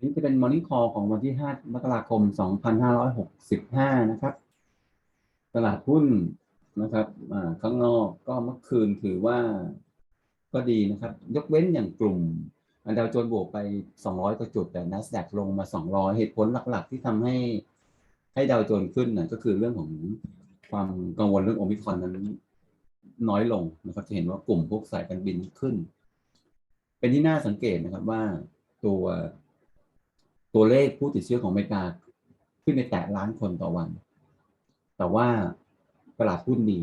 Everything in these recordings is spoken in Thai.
นี่จะเป็น Morning Call ของวันที่ 5 มกราคม 2565 นะครับ ตลาดหุ้นนะครับข้างนอกก็เมื่อคืนถือว่าก็ดีนะครับ ยกเว้นอย่างกลุ่ม อันดาวโจนส์บวกไป 200กว่าจุด แต่ NASDAQ ลงมา 200 เหตุผลหลักๆ ที่ทำให้ให้ดาวโจนส์ขึ้นนะก็คือเรื่องของความกังวลเรื่องโอมิครอนนั้นน้อยลงนะครับ จะเห็นว่ากลุ่มพวกสายการบินขึ้น เป็นที่น่าสังเกตนะครับว่าตัว ตัวเลขผู้ติดเชื้อของอเมริกาขึ้นไปแตะล้านคนต่อวัน แต่ว่าตลาดหุ้นดี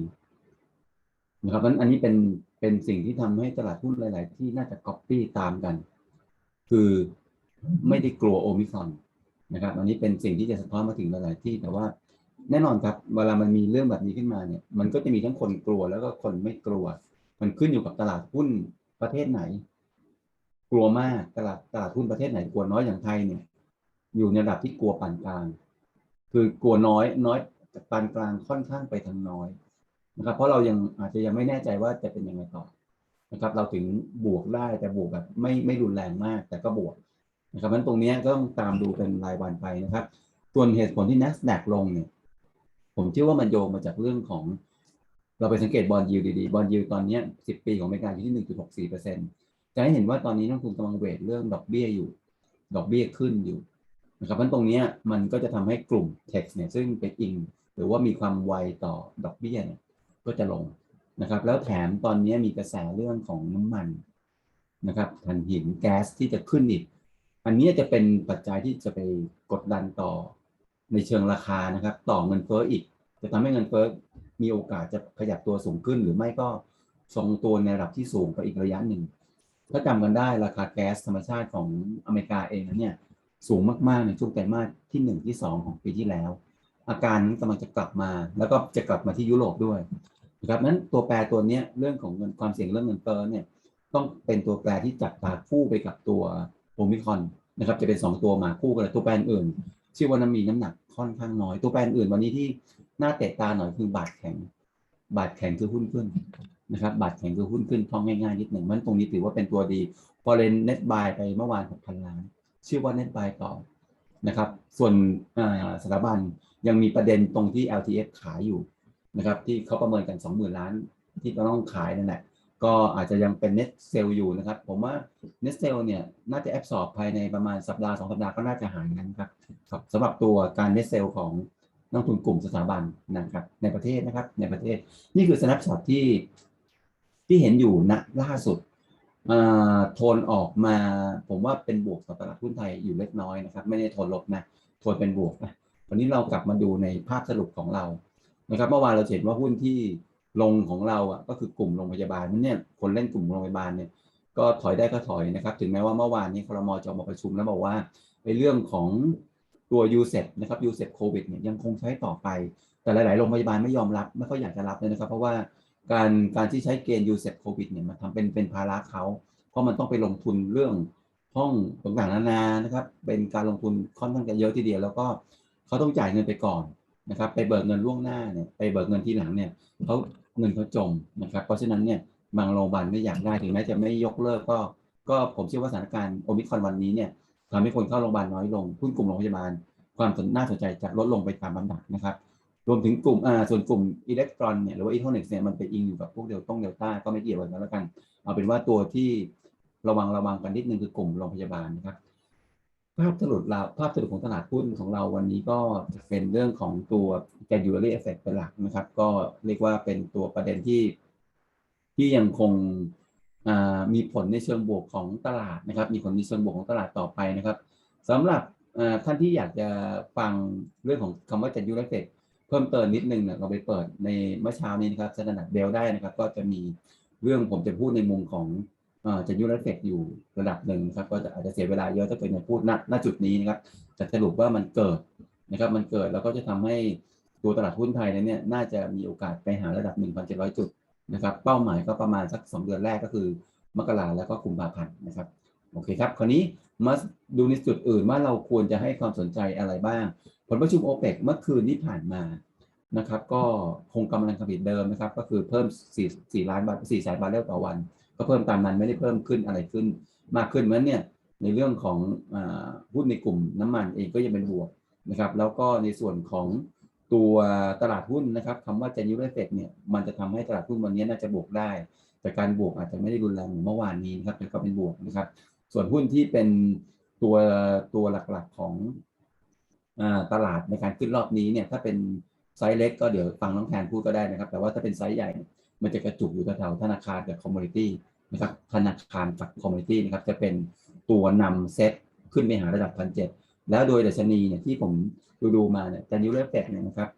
นะครับนั้นอันนี้เป็นเป็นสิ่งที่ทำให้ตลาดหุ้นหลาย ๆ ที่น่าจะก๊อปปี้ตามกัน คือไม่ได้กลัวโอมิคอนนะครับ อันนี้เป็นสิ่งที่จะสะท้อนมาถึงหลาย ๆ ที่แต่ว่าแน่นอนครับ เวลามันมีเรื่องแบบนี้ขึ้นมาเนี่ย มันก็จะมีทั้งคนกลัวแล้วก็คนไม่กลัว มันขึ้นอยู่กับตลาดหุ้นประเทศไหน กลัวมากตลาดตลาดหุ้นประเทศไหนกลัวน้อยอย่างไทยเนี่ย อยู่ในระดับที่กลัวปานกลาง คือกลัวน้อยน้อยจากปานกลางค่อนข้างไปทางน้อยนะครับเพราะเรายังอาจจะยังไม่แน่ใจว่าจะเป็นยังไงต่อนะครับ เราถึงบวกได้แต่บวกแบบไม่ไม่รุนแรงมาก แต่ก็บวกนะครับเพราะฉะนั้นตรงนี้ก็ต้องตามดูเป็นรายวันไปนะครับ ส่วนเหตุผลที่ NASDAQ ลงเนี่ย ผมเชื่อว่ามันโยงมาจากเรื่องของ เราไปสังเกตบอลยิวดีๆบอลยิวตอนนี้ 10 ปีของอเมริกาอยู่ที่ 1.64%จะให้เห็นว่าตอนนี้นักลงทุนกำลังเวทเรื่องดอกเบี้ยอยู่ ดอกเบี้ยขึ้นอยู่ นะครับเพราะตรงนี้มันก็จะทำให้กลุ่ม text เนี่ยซึ่งเป็นอิง หรือว่ามีความไวต่อดอกเบี้ยเนี่ยก็จะลงนะครับ แล้วแถมตอนนี้มีกระแสเรื่องของน้ำมันนะครับถ่านหินแก๊สที่จะขึ้นอีก อันนี้จะเป็นปัจจัยที่จะไปกดดันต่อในเชิงราคานะครับ ต่อเงินเฟ้ออีก จะทำให้เงินเฟ้อมีโอกาสจะขยับตัวสูงขึ้น หรือไม่ก็ทรงตัวในระดับที่สูงไปอีกระยะหนึ่ง ถ้าจำกันได้ราคาแก๊สธรรมชาติของอเมริกาเองนะเนี่ย สูงมากๆในช่วงไตรมาสที่ 1 ที่ 2 ของปีที่แล้ว อาการนั้กำลังจะกลับมา แล้วก็จะกลับมาที่ยุโรปด้วยนะครับนั้นตัวแปรตัวนี้เรื่องของเงินความเสี่ยงเรื่องเงินเฟ้อเนี่ยต้องเป็นตัวแปรที่จับตาคู่ไปกับตัวโอมิคอนนะครับจะเป็น 2 ตัวมาคู่กันตัวแปรอื่นชื่อว่าน้ำมีน้ำหนักค่อนข้างน้อย ตัวแปรอื่นวันนี้ที่น่าเตะตาหน่อยคือบาทแข็ง บาทแข็งคือหุ้นขึ้นนะครับ บาทแข็งคือหุ้นขึ้นท่องง่ายๆนิดหนึ่งมันตรงนี้ถือว่าเป็นตัวดีพอเลนเน็ตบายไปเมื่อวาน6,000ล้าน ชื่อว่าเน็ตบายต่อนะครับ ส่วนสถาบันยังมีประเด็นตรงที่ LTF ขายอยู่นะครับ ที่เขาประเมินกัน 20,000 ล้าน ที่ต้องขายนั่นแหละก็อาจจะยังเป็นเน็ตเซลอยู่นะครับ ผมว่าเน็ตเซลเนี่ยน่าจะแอบสอบภายในประมาณสัปดาห์2สัปดาห์ก็น่าจะหายนะครับครับสำหรับตัวการเน็ตเซลของนักทุนกลุ่มสถาบันนะครับในประเทศนะครับ ในประเทศ นี่คือสแนปช็อตที่ที่เห็นอยู่ณล่าสุด โทนออกมา ผมว่าเป็นบวกต่อตลาดหุ้นไทยอยู่เล็กน้อยนะครับ ไม่ได้โทนลบนะโทนเป็นบวกนะวันนี้เรากลับมาดูในภาพสรุปของเรานะครับเมื่อวานเราเห็นว่าหุ้นที่ลงของเราอะก็คือกลุ่มโรงพยาบาลนั่นเนี่ยคนเล่นกลุ่มโรงพยาบาลเนี่ยก็ถอยได้ก็ถอยนะครับ ถึงแม้ว่าเมื่อวานนี้ครมจะมาประชุมแล้วบอกว่าในเรื่องของตัวยูเซปนะครับยูเซปโควิดเนี่ยยังคงใช้ต่อไป แต่หลาย ๆ โรงพยาบาลไม่ยอมรับ ไม่ค่อยอยากจะรับเลยนะครับ เพราะว่า การการที่ใช้เกณฑ์ยูเซปโควิดเนี่ยมันทำเป็นเป็นภาระเขา เพราะมันต้องไปลงทุนเรื่องห้องต่างๆนานานะครับ เป็นการลงทุนค่อนข้างจะเยอะทีเดียว แล้วก็เขาต้องจ่ายเงินไปก่อนนะครับ ไปเบิกเงินล่วงหน้าเนี่ยไปเบิกเงินทีหลังเนี่ยเขาเงินเขาจมนะครับ เพราะฉะนั้นเนี่ยบางโรงพยาบาลไม่อยากได้ถึงแม้จะไม่ยกเลิกก็ ก็ผมเชื่อว่าสถานการณ์โอมิครอนวันนี้เนี่ยทำให้คนเข้าโรงพยาบาลน้อยลงหุ้นกลุ่มโรงพยาบาลความน่าสนใจจะลดลงไปตามลำดับนะครับ รวมถึงกลุ่มอ่าส่วนกลุ่มอิเล็กตรอนเนี่ยหรือว่าอิเล็กทรอร์เน็ตเนี่ยมันไปอิงอยู่กับพวกเดลต้งเดลต้าก็ไม่เกี่ยวกันแล้วกัน เอาเป็นว่าตัวที่ระวังระวังกันนิดนึงคือกลุ่มโรงพยาบาลนะครับ ภาพสรุปเราภาพสรุปของตลาดหุ้นของเราวันนี้ก็จะเป็นเรื่องของตัว January effect เป็นหลักนะครับ ก็เรียกว่าเป็นตัวประเด็นที่ ที่ยังคงมีผลในเชิงบวกของตลาดนะครับ มีผลในเชิงบวกของตลาดต่อไปนะครับสำหรับท่านที่อยากจะฟังเรื่องของคำว่า January effect เพิ่มเติมนิดนึงเนี่ยเราไปเปิดในเมื่อเช้านี้นะครับสแตนดาร์ดเบลได้นะครับ ก็จะมีเรื่องผมจะพูดในมุมของจะยูรเฟกอยู่ระดับหนึ่งครับก็จะอาจจะเสียเวลาเยอะถ้าเกิดจะพูดณจุดนี้นะครับจะสรุปว่ามันเกิดนะครับ มันเกิดแล้วก็จะทำให้ตัวตลาดหุ้นไทยเนี่ยน่าจะมีโอกาสไปหาระดับ 1,700 จุดนะครับ เป้าหมายก็ประมาณสัก 2 เดือนแรกก็คือ มกราแล้วก็กุมภาพันธ์นะครับโอเคครับ คราวนี้มาดูในจุดอื่นว่าเราควรจะให้ความสนใจอะไรบ้าง ลประชุมโอเปกเมื่อคืนที่ผ่านมานะครับ ก็คงกำลังการผลิตเดิมนะครับ ก็คือเพิ่ม4 4ล้านบาท4แสนบาทเรลต่อวัน ก็เพิ่มตามนั้นไม่ได้เพิ่มขึ้นอะไรขึ้น มากขึ้นเมือนเนี่ยในเรื่องของหุ้นในกลุ่มน้ำมันเองก็ยังเป็นบวกนะครับ แล้วก็ในส่วนของตัวตลาดหุ้นนะครับคำว่า January effect เนี่ยมันจะทำให้ตลาดหุ้นวันนี้น่าจะบวกได้ แต่การบวกอาจจะไม่ได้รุนแรงเหมือนเมื่อวานนี้นะครับแต่ก็เป็นบวกนะครับ ส่วนหุ้นที่เป็นตัวตัวหลักๆของ ตลาดในการขึ้นรอบนี้เนี่ยถ้าเป็นไซส์เล็กก็เดี๋ยวฟังน้องแทนพูดก็ได้นะครับ แต่ว่าถ้าเป็นไซส์ใหญ่มันจะกระจุกอยู่แถวๆธนาคารกับคอมมูนิตี้นะครับธนาคารกับคอมมูนิตี้นะครับจะเป็นตัวนำเซตขึ้นไปหาระดับพันเจ็ดแล้วโดยดัชนีเนี่ยที่ผมดูดูมาเนี่ยจันยูเรฟเฟกเนี่ยนะครับ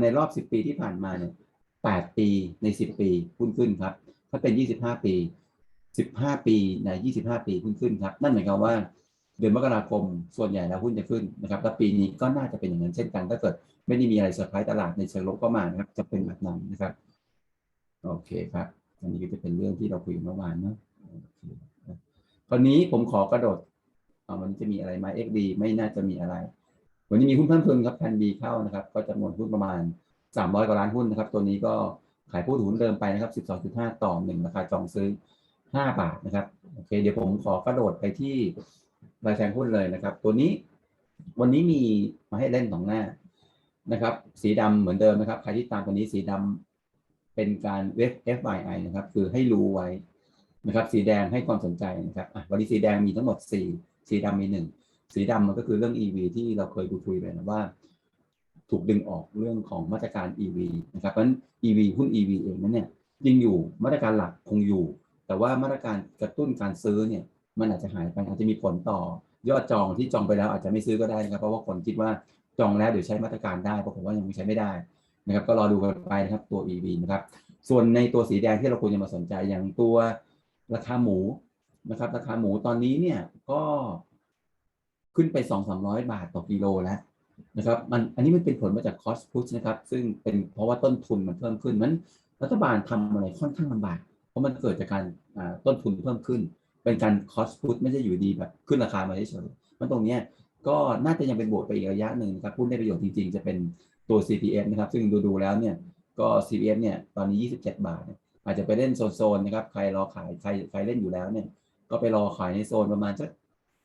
ในรอบ 10 ปีที่ผ่านมาเนี่ย8ปีใน 10 ปีหุ้นขึ้นครับ ถ้าเป็น 25 ปี 15 ปีใน 25 ปีขึ้นขึ้นครับ นั่นหมายความว่า เดือนมกราคมส่วนใหญ่แล้วหุ้นจะขึ้นนะครับแล้วปีนี้ก็น่าจะเป็นอย่างนั้นเช่นกันถ้าเกิดไม่ได้มีอะไรเซอร์ไพรส์ตลาดในเชิงลบก็มานะครับ จะเป็นแบบนั้นนะครับ โอเคครับอันนี้ก็จะเป็นเรื่องที่เราคุยกันเมื่อวานเนาะโอเคครับคราวนี้ผมขอกระโดดวันนี้จะมีอะไรไหม XD ไม่น่าจะมีอะไร วันนี้มีหุ้นเพิ่มทุนครับแพนบีเข้านะครับ ก็จำนวนหุ้นประมาณ 300กว่าล้านหุ้นนะครับ ตัวนี้ก็ขายผู้ถือหุ้นเดิมไปนะครับ 12.5 ต่อหนึ่งราคาจองซื้อ 5 บาทนะครับ โอเค เดี๋ยวผมขอกระโดดไปที่ รายแทงหุ้นเลยนะครับ ตัวนี้วันนี้มีมาให้เล่นสองหน้านะครับ สีดำเหมือนเดิมนะครับ ใครที่ตามตัวนี้สีดำเป็นการเว็บ FYI นะครับ คือให้รู้ไว้นะครับ สีแดงให้ความสนใจนะครับวันนี้สีแดงมีทั้งหมด4สีดำมี1สีดำมันก็คือเรื่อง EV ที่เราเคยคุยไปนะว่า ถูกดึงออกเรื่องของมาตรการ EV นะครับเพราะฉะนั้น EV หุ้น EV เองนั้นเนี่ยยังอยู่มาตรการหลักคงอยู่ แต่ว่ามาตรการกระตุ้นการซื้อเนี่ย มันอาจจะหายไปอาจจะมีผลต่อยอดจองที่จองไปแล้วอาจจะไม่ซื้อก็ได้นะครับ เพราะว่าคนคิดว่าจองแล้วเดี๋ยวใช้มาตรการได้ปรากฏว่ายังใช้ไม่ได้นะครับก็รอดูกันไปนะครับตัว EV นะครับส่วนในตัวสีแดงที่เราควรจะมาสนใจอย่างตัวราคาหมูนะครับ ราคาหมูตอนนี้เนี่ยก็ขึ้นไป 2-300 บาทต่อกิโลแล้วนะครับมันอันนี้มันเป็นผลมาจาก cost push นะครับ ซึ่งเป็นเพราะว่าต้นทุนมันเพิ่มขึ้นนั้นรัฐบาลทำอะไรค่อนข้างลำบาก เพราะมันเกิดจากการต้นทุนเพิ่มขึ้น เป็นการ cost push ไม่ใช่อยู่ดีแบบขึ้นราคามาเฉยๆมันตรงเนี้ยก็น่าจะยังเป็นบวกไปอีกระยะหนึ่งนะครับหุ้นได้ประโยชน์จริงๆ จะเป็นตัว CPF นะครับ ซึ่งดูๆแล้วเนี่ยก็ CPF เนี่ยตอนนี้ 27 บาท อาจจะไปเล่นโซนๆนะครับใครรอขายใครใครเล่นอยู่แล้วเนี่ยก็ไปรอขายในโซนประมาณสัก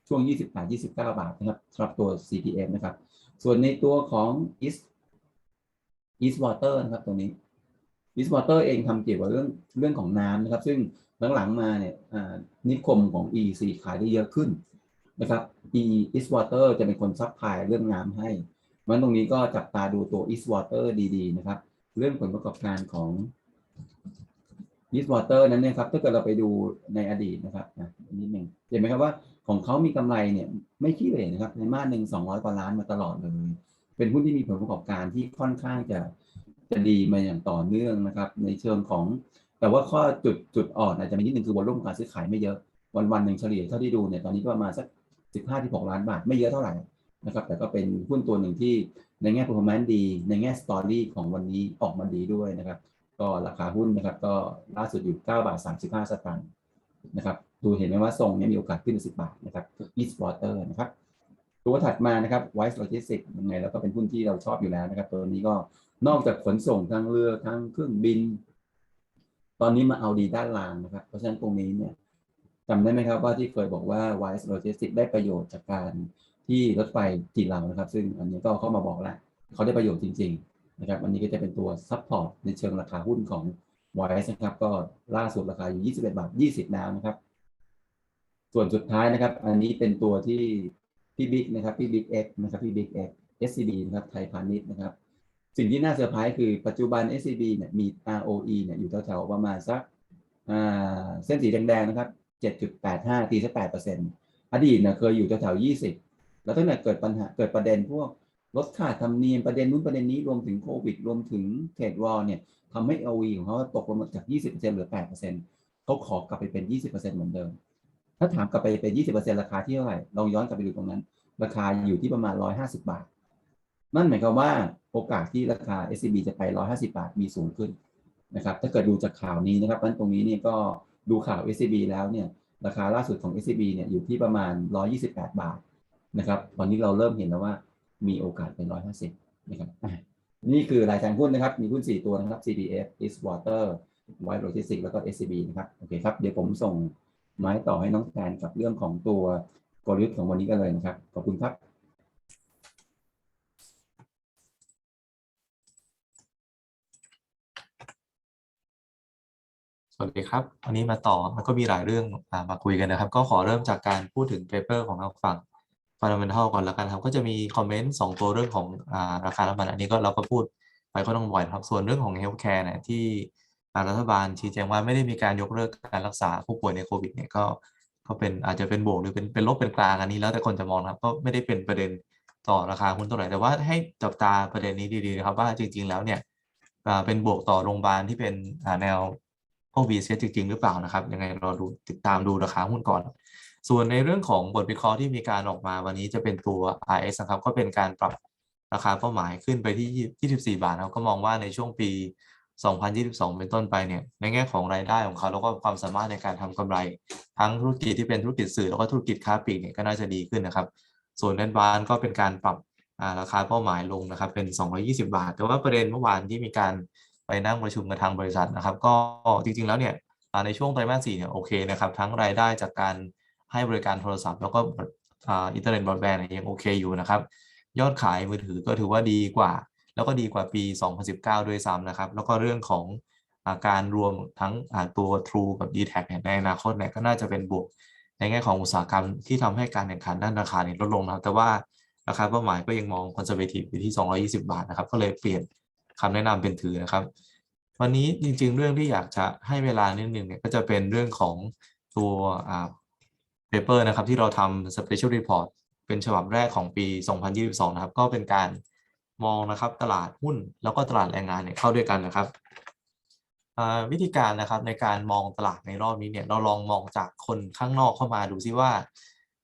ช่วง 28 29 บาทนะครับสำหรับตัว CPF นะครับ ส่วนในตัวของ East East Water นะครับตรงนี้ East Water เองทำเกี่ยวกับเรื่องเรื่องของน้ำนะครับ ซึ่ง หลังๆมาเนี่ยนิคมของ EEC ขายได้เยอะขึ้นนะครับ E East Water จะเป็นคนซัพพลายเรื่องน้ำให้เพราะฉะนั้นตรงนี้ก็จับตาดูตัว East Water ดีๆนะครับ เรื่องผลประกอบการของ East Water นั้นเนี่ยครับถ้าเกิดเราไปดูในอดีตนะครับนะนิดหนึ่งเห็นไหมครับว่าของเขามีกำไรเนี่ยไม่ขี้เหร่นะครับในมาหนึ่งสองร้อยกว่าล้านมาตลอดเลยเป็นหุ้นที่มีผลประกอบการที่ค่อนข้างจะจะดีมาอย่างต่อเนื่องนะครับ ในเชิงของ แต่ว่าข้อจุดจุดอ่อนอาจจะมีนิดนึงคือวอลุ่มการซื้อขายไม่เยอะ วันวันหนึ่งเฉลี่ยเท่าที่ดูเนี่ยตอนนี้ก็ประมาณสักสิบห้าที่หกล้านบาทไม่เยอะเท่าไหร่นะครับ แต่ก็เป็นหุ้นตัวหนึ่งที่ในแง่ performance ดี ในแง่ story ของวันนี้ออกมาดีด้วยนะครับ ก็ราคาหุ้นนะครับ ก็ล่าสุดอยู่9บาท35 สตางค์นะครับ ดูเห็นไหมว่าทรงนี้มีโอกาสขึ้น10 บาทนะครับ East Water นะครับ ตัวถัดมานะครับ Wise Logistics ยังไงแล้วก็เป็นหุ้นที่เราชอบอยู่แล้วนะครับ ตัวนี้ก็นอกจากขนส่งทางเรือทางเครื่องบิน ตอนนี้มาเอาดีด้านล่างนะครับ เพราะฉะนั้นตรงนี้เนี่ยจำได้ไหมครับว่าที่เคยบอกว่า Wise Logistics ได้ประโยชน์จากการที่รถไฟจีนเรานะครับ ซึ่งอันนี้ก็เข้ามาบอกแล้วเขาได้ประโยชน์จริง ๆ นะครับ อันนี้ก็จะเป็นตัวซัพพอร์ตในเชิงราคาหุ้นของ Wise นะครับ ก็ล่าสุดราคาอยู่ 21 บาท 20 แล้วนะครับ ส่วนสุดท้ายนะครับ อันนี้เป็นตัวที่พี่บิ๊กนะครับพี่บิ๊กเอ็กนะครับพี่บิ๊กเอ็ก SCB นะครับไทยพาณิชย์นะครับ สิ่งที่น่าเซอร์ไพรส์คือปัจจุบัน SCB เนี่ยมี ROE เนี่ยอยู่แถวๆประมาณสักเส้นสีแดงๆนะครับ 7.85 ตีสัก8%อดีตเนี่ยเคยอยู่แถวๆ20 แล้วตั้งแต่เกิดปัญหาเกิดประเด็นพวกลดค่าธรรมเนียมประเด็นนู้นประเด็นนี้รวมถึงโควิด รวมถึงเทรดวอร์เนี่ยทำให้ ROE ของเขาตกลงมาจาก 20%เหลือ 8%เขาขอกลับไปเป็น 20%เหมือนเดิม ถ้าถามกลับไปเป็น 20%ราคาที่เท่าไหร่ลองย้อนกลับไปดูตรงนั้น ราคาอยู่ที่ประมาณ 150 บาท นั่นหมายความว่าโอกาสที่ราคา SCB จะไป 150 บาทมีสูงขึ้นนะครับ ถ้าเกิดดูจากข่าวนี้นะครับนั้นตรงนี้เนี่ยก็ดูข่าว SCB แล้วเนี่ยราคาล่าสุดของ SCB เนี่ยอยู่ที่ประมาณ 128 บาทนะครับตอนนี้เราเริ่มเห็นแล้วว่ามีโอกาสเป็น 150นะครับนี่คือรายการหุ้นนะครับ มีหุ้น 4 ตัวนะครับ CPF East Water White Logistics แล้วก็ SCB นะครับ โอเคครับ เดี๋ยวผมส่งไม้ต่อให้น้องแทนกับเรื่องของตัวกลยุทธ์ของวันนี้กันเลยนะครับ ขอบคุณครับ ส วัสดีครับ วันนี้มาต่อมันก็มีหลายเรื่องอมาคุยกันนะครับ ก็ขอเริ่มจากการพูดถึงเปเปอร์ของทางฝั่ง fundamental ก่อนแล้วกันครับ ก็จะมีคอมเมนต์สองตัวเรื่องของอาราคาน้ำมันอันนี้ก็เราก็พูดไปก็ต้องบ่อยครับ ส่วนเรื่องของ healthcare เนี่ยที่รัฐบาลชี้แจงว่าไม่ได้มีการยกเลิกการรักษาผู้ป่วยในโควิดเนี่ยก็ก็เป็นอาจจะเป็นบวกหรือเป็นเป็นลบเป็นกลางอันนี้แล้วแต่คนจะมองครับก็ไม่ได้เป็นประเด็นต่อราคาหุ้นเท่าไหร่แต่ว่าให้จับตาประเด็นนี้ดีๆนะครับว่าจริง ๆ แล้วเนี่ยเป็นบวกต่อโรงพยาบาลที่เป็นแนว พวก VCS จริง ๆ หรือเปล่านะครับ ยังไงรอดูติดตามดูราคาหุ้นก่อน ส่วนในเรื่องของบทวิเคราะห์ที่มีการออกมาวันนี้จะเป็นตัว RS นะครับก็เป็นการปรับราคาเป้าหมายขึ้นไปที่ 24 บาทนะครับก็มองว่าในช่วงปี 2022 เป็นต้นไปเนี่ยในแง่ของรายได้ของเขาแล้วก็ความสามารถในการทำกำไร ทั้งธุรกิจที่เป็นธุรกิจสื่อแล้วก็ธุรกิจค้าปลีกเนี่ยก็น่าจะดีขึ้นนะครับ ส่วนแดนบานก็เป็นการปรับราคาเป้าหมายลงนะครับเป็น 220 บาท แต่ว่าประเด็นเมื่อวานที่มีการ ไปนั่งประชุมกับทางบริษัทนะครับ ก็จริง ๆ แล้วเนี่ยในช่วงไตรมาส4เนี่ยโอเคนะครับทั้งรายได้จากการให้บริการโทรศัพท์ แล้วก็อินเทอร์เน็ตบรอดแบนด์ยังโอเคอยู่นะครับ ยอดขายมือถือก็ถือว่าดีกว่า แล้วก็ดีกว่าปี 2019 ด้วยซ้ำนะครับ แล้วก็เรื่องของอาการรวมทั้งตัว True กับ d t แทในอนาคตเนี่ยก็น่าจะเป็นบวกในแง่ของอุตสาหกรรมที่ทำให้การแข่งขันด้านราคาเนี่ยลดลงนะครับแต่ว่าราคาเป้าหมายก็ยังมองคอนเซอร์เวทีฟอยู่ที่ 220 บาทนะครับ ก็เลยเปลี่ยน คำแนะนำเป็นถือนะครับ วันนี้จริง ๆ เรื่องที่อยากจะให้เวลานิดนึงเนี่ยก็จะเป็นเรื่องของตัวอ่า paper นะครับ ที่เราทำ special report เป็นฉบับแรกของปี 2022 นะครับ ก็เป็นการมองนะครับตลาดหุ้นแล้วก็ตลาดแรงงานเนี่ยเข้าด้วยกันนะครับวิธีการนะครับในการมองตลาดในรอบนี้เนี่ยเราลองมองจากคนข้างนอกเข้ามาดูซิว่า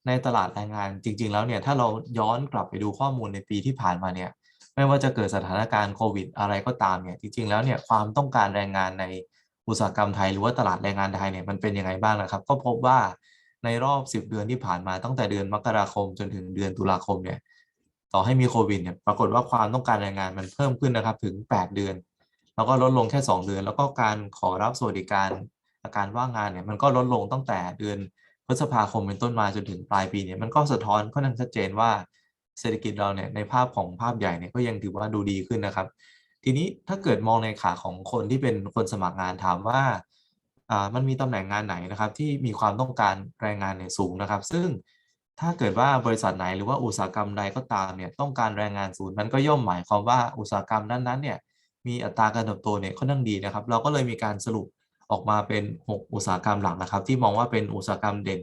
ในตลาดแรงงานจริง ๆ แล้วเนี่ยถ้าเราย้อนกลับไปดูข้อมูลในปีที่ผ่านมาเนี่ย ไม่ว่าจะเกิดสถานการณ์โควิด อะไรก็ตามเนี่ยจริงๆแล้วเนี่ยความต้องการแรงงานในอุตสาหกรรมไทย หรือว่าตลาดแรงงานไทยเนี่ยมันเป็นยังไงบ้างนะครับ ก็พบว่าในรอบ 10 เดือนที่ผ่านมาตั้งแต่เดือนมกราคมจนถึงเดือนตุลาคมเนี่ยต่อให้มีโควิดเนี่ยปรากฏว่าความต้องการแรงงานมันเพิ่มขึ้นนะครับถึง 8 เดือน แล้วก็ลดลงแค่ 2 เดือน แล้วก็การขอรับสวัสดิการอาการว่างงานเนี่ยมันก็ลดลงตั้งแต่เดือนพฤษภาคมเป็นต้นมาจนถึงปลายปีเนี่ยมันก็สะท้อนค่อนข้างชัดเจนว่า เศรษฐกิจเราเนี่ยในภาพของภาพใหญ่เนี่ยก็ยังถือว่าดูดีขึ้นนะครับ ทีนี้ถ้าเกิดมองในขาของคนที่เป็นคนสมัครงานถามว่าอ่ามันมีตำแหน่งงานไหนนะครับ ที่มีความต้องการแรงงานเนี่ยสูงนะครับ ซึ่งถ้าเกิดว่าบริษัทไหนหรือว่าอุตสาหกรรมใดก็ตามเนี่ยต้องการแรงงานสูงมันก็ย่อมหมายความว่าอุตสาหกรรมนั้นๆเนี่ยมีอัตราการเติบโตเนี่ยค่อนข้างดีนะครับ เราก็เลยมีการสรุปออกมาเป็น 6 อุตสาหกรรมหลักนะครับ ที่มองว่าเป็นอุตสาหกรรมเด่น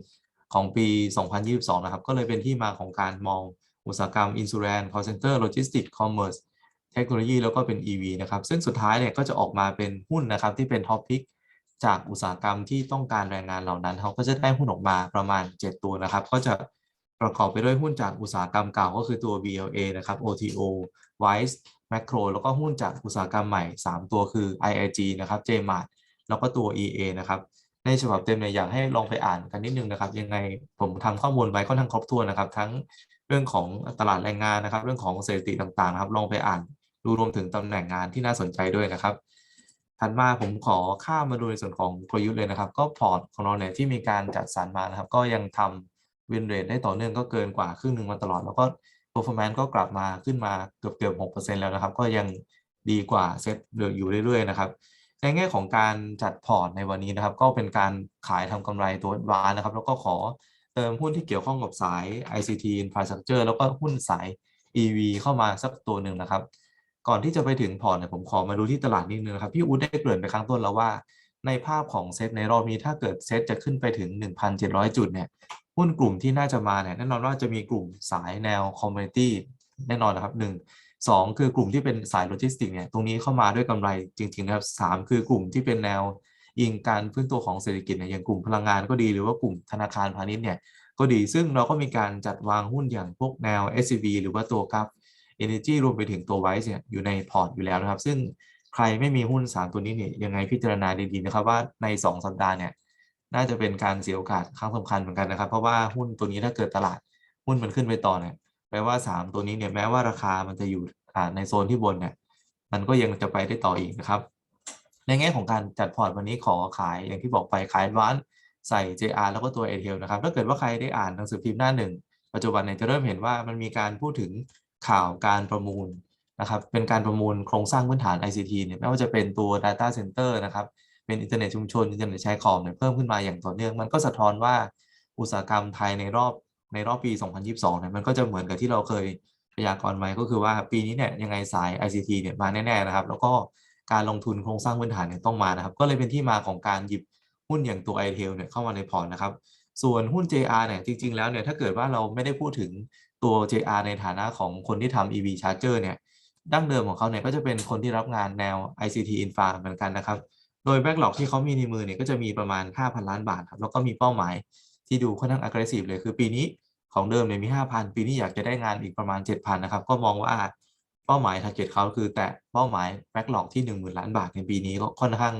ของปี 2022 นะครับ ก็เลยเป็นที่มาของการมอง อุตสาหกรรม Insurance Call Center Logistics Commerce เทคโนโลยีแล้วก็เป็น EV นะครับ ซึ่งสุดท้ายเนี่ยก็จะออกมาเป็นหุ้นนะครับที่เป็นท็อปพิกจากอุตสาหกรรมที่ต้องการแรงงานเหล่านั้นเขาก็จะได้หุ้นออกมาประมาณ 7 ตัวนะครับ ก็จะประกอบไปด้วยหุ้นจากอุตสาหกรรมเก่าก็คือตัว BLA นะครับ OTO Wise Macro แล้วก็หุ้นจากอุตสาหกรรมใหม่ 3 ตัวคือ IIG นะครับ JMart แล้วก็ตัว EA นะครับ ในฉบับเต็มเนี่ยอยากให้ลองไปอ่านกันนิดนึงนะครับ ยังไงผมทำข้อมูลไว้ค่อนข้างครบถ้วนนะครับ ทั้ง รื่องของตลาดแรงงานนะครับ เรื่องของสถิติต่างๆนะครับ ลองไปอ่านดูรวมถึงตำแหน่งงานที่น่าสนใจด้วยนะครับถัดมาผมขอข้ามมาดูในส่วนของกลยุทธ์เลยนะครับ ก็พอร์ตของเราเนี่ยที่มีการจัดสรรมานะครับ ก็ยังทำวินเรทได้ต่อเนื่องก็เกินกว่าครึ่งหนึ่งมาตลอด แล้วก็ performance ก็กลับมาขึ้นมาเกือบเกือบหกเปอร์เซ็นต์แล้วนะครับ ก็ยังดีกว่าเซ็ตเหลืออยู่เรื่อยๆนะครับในแง่ของการจัดพอร์ตในวันนี้นะครับ ก็เป็นการขายทำกำไรตัววานนะครับ แล้วก็ขอ เติมหุ้นที่เกี่ยวข้องกับสาย ICT Infrastructure แล้วก็หุ้นสาย EV เข้ามาสักตัวหนึ่งนะครับ ก่อนที่จะไปถึงพอร์ตเนี่ยผมขอมาดูที่ตลาดนิดนึงนะครับ พี่อู๊ดได้เกริ่นไปครั้งต้นแล้วว่า ในภาพของเซตในรอบนี้ถ้าเกิดเซตจะขึ้นไปถึง 1,700 จุดเนี่ยหุ้นกลุ่มที่น่าจะมาเนี่ยแน่นอนว่าจะมีกลุ่มสายแนวคอมมูนิตี้แน่นอนนะครับหนึ่งสองคือกลุ่มที่เป็นสายโลจิสติกเนี่ยตรงนี้เข้ามาด้วยกำไรจริงๆนะครับสามคือกลุ่มที่เป็นแนว อิงการฟื้นตัวของเศรษฐกิจเนี่ยอย่างกลุ่มพลังงานก็ดีหรือว่ากลุ่มธนาคารพาณิชย์เนี่ยก็ดีซึ่งเราก็มีการจัดวางหุ้นอย่างพวกแนว SCB หรือว่าตัวกับ Energy รวมไปถึงตัวไวซ์เนี่ยอยู่ในพอร์ตอยู่แล้วนะครับ ซึ่งใครไม่มีหุ้น 3 ตัวนี้เนี่ยยังไงพิจารณาดีๆนะครับว่าใน 2 สัปดาห์เนี่ยน่าจะเป็นการเสียโอกาสครั้งสำคัญเหมือนกันนะครับ เพราะว่าหุ้นตัวนี้ถ้าเกิดตลาดหุ้นมันขึ้นไปต่อเนี่ยแปลว่า 3 ตัวนี้เนี่ยแม้ว่าราคามันจะอยู่ในโซนที่บนเนี่ยมันก็ยังจะไปได้ต่ออีกนะครับ ในแง่ของการจัดพอร์ตวันนี้ขอขายอย่างที่บอกไปขายวันใส่ JR แล้วก็ตัว a t l นะครับถ้าเกิดว่าใครได้อ่านหนังสือพิมพ์หน้าหนึ่งปัจจุบันเนี่ยจะเริ่มเห็นว่ามันมีการพูดถึงข่าวการประมูลนะครับเป็นการประมูลโครงสร้างพื้นฐาน ICT เนี่ยไม่ว่าจะเป็นตัว Data Center นะครับเป็นอินเทอร์เน็ตชุมชนอินเทอร์เน็ตชายขอบเนี่ยเพิ่มขึ้นมาอย่างต่อเนื่อง มันก็สะท้อนว่าอุตสาหกรรมไทยในรอบในรอบปี 2022เนี่ยมันก็จะเหมือนกับที่เราเคยพยากรณ์ไว้ก็คือว่าปีนี้เนี่ยยังไงสาย ICT เนี่ยมาแน่ๆนะครับ แล้วก็ การลงทุนโครงสร้างพื้นฐานเนี่ยต้องมานะครับ ก็เลยเป็นที่มาของการหยิบหุ้นอย่างตัว i t e l เนี่ยเข้ามาในพอร์ตนะครับ ส่วนหุ้น JR เนี่ยจริง ๆ แล้วเนี่ยถ้าเกิดว่าเราไม่ได้พูดถึงตัว JR ในฐานะของคนที่ทำ EV Charger เนี่ยดั้งเดิมของเขาเนี่ยก็จะเป็นคนที่รับงานแนว ICT Infra เหมือนกันนะครับ โดยแบ็กหลอกที่เขามีในมือเนี่ยก็จะมีประมาณ 5,000 ล้านบาทครับแล้วก็มีเป้าหมายที่ดูค่อนข้าง aggressive เลยคือปีนี้ของเดิมเนี่ยมี 5,000 ปีนี้อยากจะได้งานอีกประมาณ 7,000 นะครับ ก็มองว่า เป้าหมาย target เขาคือแตะเป้าหมายแบ็กหลอกที่10,000ล้านบาทในปีนี้ก็ค่อนข้าง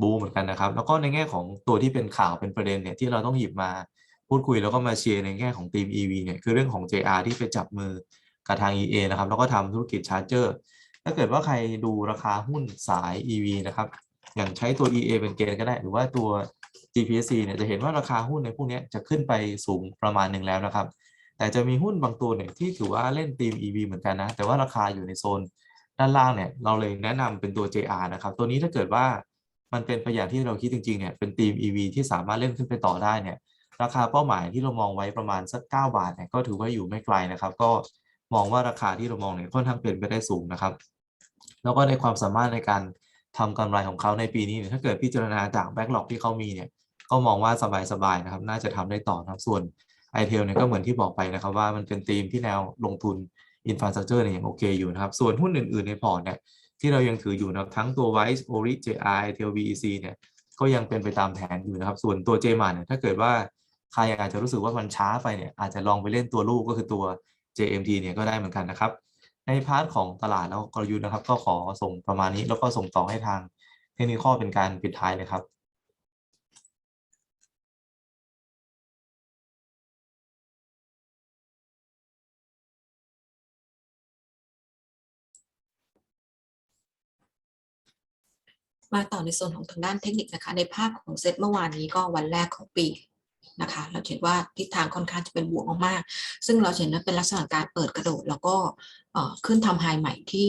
บูมเหมือนกันนะครับ แล้วก็ในแง่ของตัวที่เป็นข่าวเป็นประเด็นเนี่ยที่เราต้องหยิบมาพูดคุยแล้วก็มาเชียร์ในแง่ของทีม EV เนี่ยคือเรื่องของ JR ที่ไปจับมือกับทาง EA นะครับ แล้วก็ทำธุรกิจชาร์เจอร์ถ้าเกิดว่าใครดูราคาหุ้นสาย EV นะครับ อย่างใช้ตัว EA เป็นเกณฑ์ก็ได้ หรือว่าตัว GPC เนี่ยจะเห็นว่าราคาหุ้นในพวกนี้จะขึ้นไปสูงประมาณหนึ่งแล้วนะครับ แต่จะมีหุ้นบางตัวเนี่ยที่ถือว่าเล่นทีม EV เหมือนกันนะ แต่ว่าราคาอยู่ในโซนด้านล่างเนี่ย เราเลยแนะนำเป็นตัว JR นะครับ ตัวนี้ถ้าเกิดว่ามันเป็นไปอย่างที่เราคิดจริงๆเนี่ย เป็นทีม EV ที่สามารถเล่นขึ้นไปต่อได้เนี่ย ราคาเป้าหมายที่เรามองไว้ประมาณสัก 9 บาทเนี่ย ก็ถือว่าอยู่ไม่ไกลนะครับ ก็มองว่าราคาที่เรามองเนี่ยค่อนข้างเป็นไปได้สูงนะครับ แล้วก็ในความสามารถในการทำกำไรของเขาในปีนี้เนี่ยถ้าเกิดพิจารณาจากแบ็กหลอกที่เขามีเนี่ย ก็มองว่าสบายๆนะครับ น่าจะทำได้ต่อนะส่วน i t e l เนี่ยก็เหมือนที่บอกไปนะครับว่ามันเป็นธีมที่แนวลงทุนอินฟ a า t r u c เจอร์เนี่ยยังโอเคอยู่นะครับ ส่วนหุ้นอื่นๆในพอร์ตเนี่ยที่เรายังถืออยู่นะครับทั้งตัว Wise Ori JR i t e l VEC เนี่ยก็ยังเป็นไปตามแผนอยู่นะครับ ส่วนตัว JMA เนี่ยถ้าเกิดว่าใครอาจจะรู้สึกว่ามันช้าไปเนี่ยอาจจะลองไปเล่นตัวลูกก็คือตัว JMT เนี่ยก็ได้เหมือนกันนะครับ ในพาร์ทของตลาดแล้วกลยุทธ์นะครับ ก็ขอส่งประมาณนี้แล้วก็ส่งต่อให้ทางเทคนิคเป็นการปิดท้ายเลยครับ มาต่อในส่วนของทางด้านเทคนิคนะคะ ในภาพของเซตเมื่อวานนี้ก็วันแรกของปี นะคะ เราเห็นว่าทิศทางค่อนข้างจะเป็นบวกมากๆซึ่งเราเห็นว่าเป็นลักษณะการเปิดกระโดด แล้วก็ขึ้นทำไฮใหม่ที่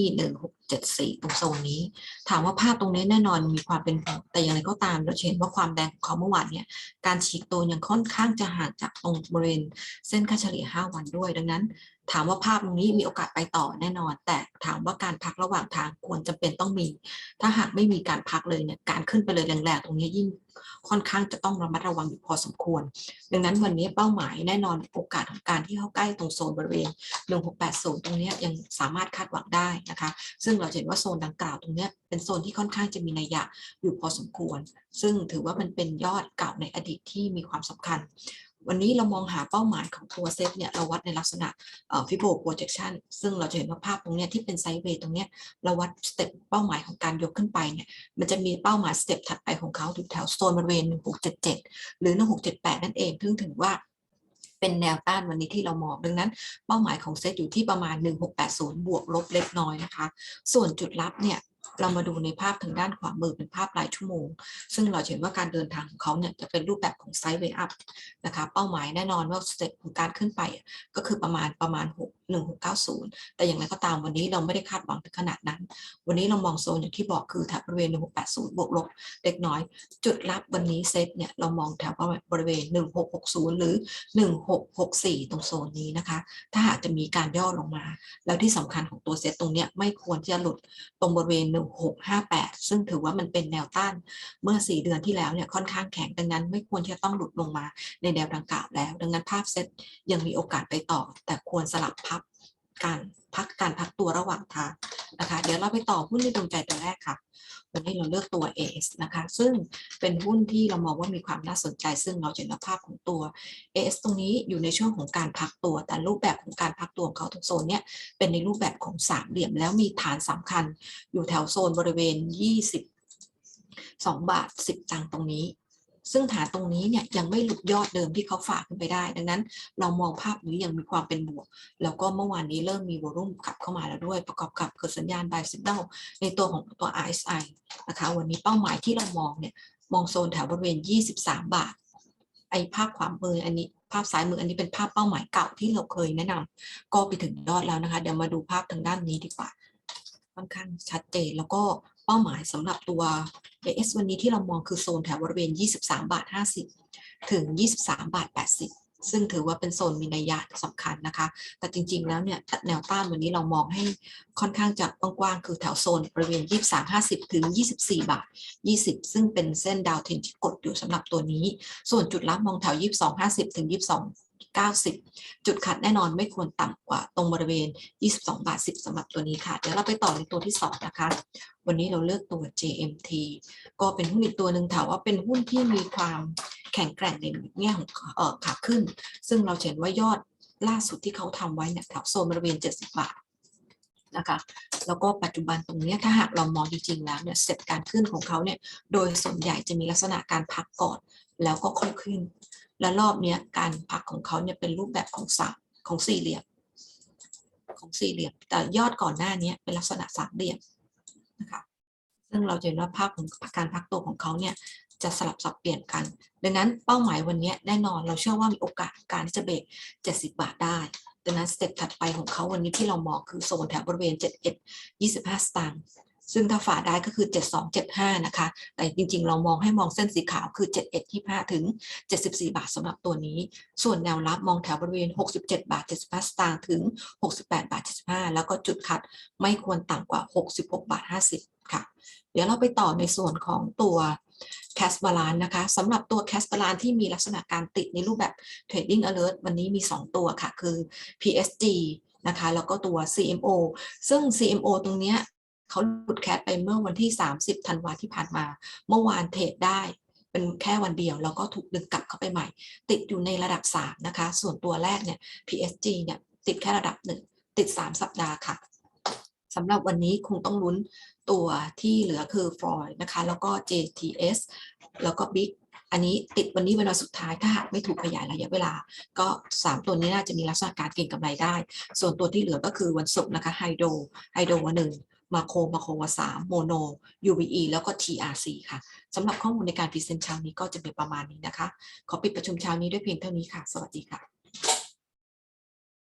1674 ตรงโซนนี้ ถามว่าภาพตรงนี้แน่นอนมีความเป็นแต่อย่างไรก็ตาม เราเห็นว่าความแดงของเขาเมื่อวานเนี่ยการฉีกตัวยังค่อนข้างจะห่างจากตรงบริเวณเส้นค่าเฉลี่ย 5 วันด้วย ดังนั้น ถามว่าภาพตรงนี้มีโอกาสไปต่อแน่นอน แต่ถามว่าการพักระหว่างทางควรจะเป็นต้องมี ถ้าหากไม่มีการพักเลยเนี่ยการขึ้นไปเลยแรงๆตรงนี้ยิ่ง ค่อนข้างจะต้องระมัดระวังอยู่พอสมควร ดังนั้นวันนี้เป้าหมายแน่นอนโอกาสของการที่เข้าใกล้ตรงโซนบริเวณ 1680 ตรงนี้ยังสามารถคาดหวังได้นะคะ ซึ่งเราเห็นว่าโซนดังกล่าวตรงนี้เป็นโซนที่ค่อนข้างจะมีนัยยะอยู่พอสมควร ซึ่งถือว่ามันเป็นยอดเก่าในอดีตที่มีความสำคัญ วันนี้เรามองหาเป้าหมายของตัวเซตเนี่ยเราวัดในลักษณะฟิโบ projection ซึ่งเราจะเห็นว่าภาพตรงเนี้ยที่เป็นไซด์เวย์ตรงเนี้ยเราวัดสเต็ปเป้าหมายของการยกขึ้นไปเนี่ยมันจะมีเป้าหมายสเต็ปถัดไปของเขาอยู่แถวโซนบริเวณ 1677 หรือ 1678 นั่นเองซึ่งถือว่าเป็นแนวต้านวันนี้ที่เรามองดังนั้น เป้าหมายของเซตอยู่ที่ประมาณ 1680 บวกลบเล็กน้อยนะคะ ส่วนจุดลับเนี่ย เรามาดูในภาพทางด้านขวามือเป็นภาพรายชั่วโมง ซึ่งเราเห็นว่าการเดินทางของเขาเนี่ยจะเป็นรูปแบบของไซด์เวย์อัพนะคะ เป้าหมายแน่นอนว่าสเต็ปของการขึ้นไปก็คือประมาณประมาณ 6 1690 แต่อย่างไรก็ตามวันนี้เราไม่ได้คาดหวังถึงขนาดนั้น วันนี้เรามองโซนอย่างที่บอกคือแถวบริเวณ 1680 บวกลบเล็กน้อย จุดรับวันนี้เซตเนี่ยเรามองแถวบริเวณ 1660 หรือ 1664 ตรงโซนนี้นะคะ ถ้าหากจะมีการย่อลงมา แล้วที่สำคัญของตัวเซตตรงเนี้ยไม่ควรที่จะหลุดตรงบริเวณ1658 ซึ่งถือว่ามันเป็นแนวต้านเมื่อ 4 เดือนที่แล้วเนี่ยค่อนข้างแข็งดังนั้น ไม่ควรที่จะต้องหลุดลงมาในแนวดังกล่าวแล้ว ดังนั้นภาพเซตยังมีโอกาสไปต่อ แต่ควรสลับพับ การพักการพักตัวระหว่างทางนะคะ เดี๋ยวเราไปต่อหุ้นในดวงใจตัวแรกค่ะวันนี้เราเลือกตัว AS นะคะ ซึ่งเป็นหุ้นที่เรามองว่ามีความน่าสนใจ ซึ่งเราจะเห็นภาพของตัว AS ตรงนี้อยู่ในช่วงของการพักตัว แต่รูปแบบของการพักตัวของเขาทุกโซนเนี่ยเป็นในรูปแบบของสามเหลี่ยม แล้วมีฐานสำคัญอยู่แถวโซนบริเวณ22บาท 10 ตังค์ตรงนี้ ซึ่งฐานตรงนี้เนี่ยยังไม่หลุดยอดเดิมที่เขาฝากขึ้นไปได้ ดังนั้น เรามองภาพนี้ยังมีความเป็นบวก แล้วก็เมื่อวานนี้เริ่มมีวอลุ่มกลับเข้ามาแล้วด้วย ประกอบกับเกิดสัญญาณ buy signal ในตัวของตัว RSI นะคะวันนี้เป้าหมายที่เรามองเนี่ยมองโซนแถวบริเวณ 23 บาท ไอ้ภาพขวามืออันนี้ภาพซ้ายมืออันนี้เป็นภาพเป้าหมายเก่าที่เราเคยแนะนำก็ไปถึงยอดแล้วนะคะ เดี๋ยวมาดูภาพทางด้านนี้ดีกว่า ค่อนข้างชัดเจนแล้วก็ เป้าหมายสำหรับตัว AS วันนี้ที่เรามองคือโซนแถวบริเวณ 23 บาท 50 ถึง 23 บาท 80 ซึ่งถือว่าเป็นโซนมีนัยยะสำคัญนะคะ แต่จริงๆ แล้วเนี่ยแนวต้านวันนี้เรามองให้ค่อนข้างจะกว้างๆ คือแถวโซนบริเวณ 23 50 ถึง 24 บาท 20 ซึ่งเป็นเส้นดาวเทนที่กดอยู่สำหรับตัวนี้ ส่วนจุดรับมองแถว 22 50 ถึง 22 90 จุดขัดแน่นอนไม่ควรต่ำกว่าตรงบริเวณ 22 บาท 10สำหรับตัวนี้ค่ะ เดี๋ยวเราไปต่อในตัวที่ 2 นะคะ วันนี้เราเลือกตัว JMT ก็เป็นหุ้นอีกตัวหนึ่งถามว่าเป็นหุ้นที่มีความแข็งแกร่งในแง่ของออขาขึ้น ซึ่งเราเห็นว่ายอดล่าสุดที่เขาทำไว้เนี่ยแถวโซนบริเวณ 70 บาทนะคะแล้วก็ปัจจุบันตรงเนี้ยถ้าหากเรามองจริงๆแล้วเนี่ยเสร็จการขึ้นของเขาเนี่ยโดยส่วนใหญ่จะมีลักษณะการพักก่อน แล้วก็ค่อยขึ้น และรอบนี้การพักของเขาเนี่ยเป็นรูปแบบของสามของสี่เหลี่ยมของสี่เหลี่ยม แต่ยอดก่อนหน้านี้เป็นลักษณะสามเหลี่ยมนะคะซึ่งเราจะเห็นว่าภาพของการพักตัวของเขาเนี่ยจะสลับสับเปลี่ยนกัน ดังนั้นเป้าหมายวันนี้แน่นอนเราเชื่อว่ามีโอกาสการที่จะเบรก70 บาทได้ดังนั้นสเต็ปถัดไปของเขาวันนี้ที่เรามองคือโซนแถวบริเวณ 71 25 สตางค์ ซึ่งถ้าฝ่าได้ก็คือ 7275 นะคะ แต่จริงๆ เรามองให้มองเส้นสีขาวคือ 7125 ถึง 74 บาทสำหรับตัวนี้ ส่วนแนวรับมองแถวบริเวณ 67 บาท 75 สตางค์ถึง 68 บาท 75 แล้วก็จุดคัดไม่ควรต่ำกว่า 66 บาท 50 ค่ะ เดี๋ยวเราไปต่อในส่วนของตัว cash balance นะคะสำหรับตัว cash balance ที่มีลักษณะการติดในรูปแบบ trading alert วันนี้มี 2 ตัวค่ะ คือ PSG นะคะแล้วก็ตัว CMO ซึ่ง CMO ตรงเนี้ย เขาหลุดแคสไปเมื่อวันที่ 30ธันวาที่ผ่านมา เมื่อวานเทรดได้เป็นแค่วันเดียวแล้วก็ถูกดึงกลับเข้าไปใหม่ ติดอยู่ในระดับ 3 นะคะ ส่วนตัวแรกเนี่ย PSG เนี่ยติดแค่ระดับ 1 ติด 3 สัปดาห์ค่ะสำหรับวันนี้คงต้องลุ้นตัวที่เหลือคือฟอยนะคะ แล้วก็ JTS แล้วก็ Big อันนี้ติดวันนี้เป็นวันสุดท้ายถ้าหากไม่ถูกขยายระยะเวลา ก็ 3 ตัวนี้น่าจะมีลักษณะการเก็งกำไรได้ ส่วนตัวที่เหลือก็คือวันศุกร์นะคะไฮโดไฮโดวันหนึ่ง มาโคมาโควาสามโมโน UVE แล้วก็ TRC ค่ะสำหรับข้อมูลในการพรีเซนต์เช้านี้ก็จะเป็นประมาณนี้นะคะ ขอปิดประชุมเช้านี้ด้วยเพียงเท่านี้ค่ะ สวัสดีค่ะ